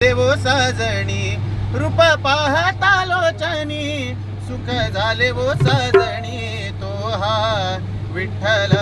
देवो सजणी रूप पाहता लोचनी सुख झाले वो सजणी तो हा विठ्ठल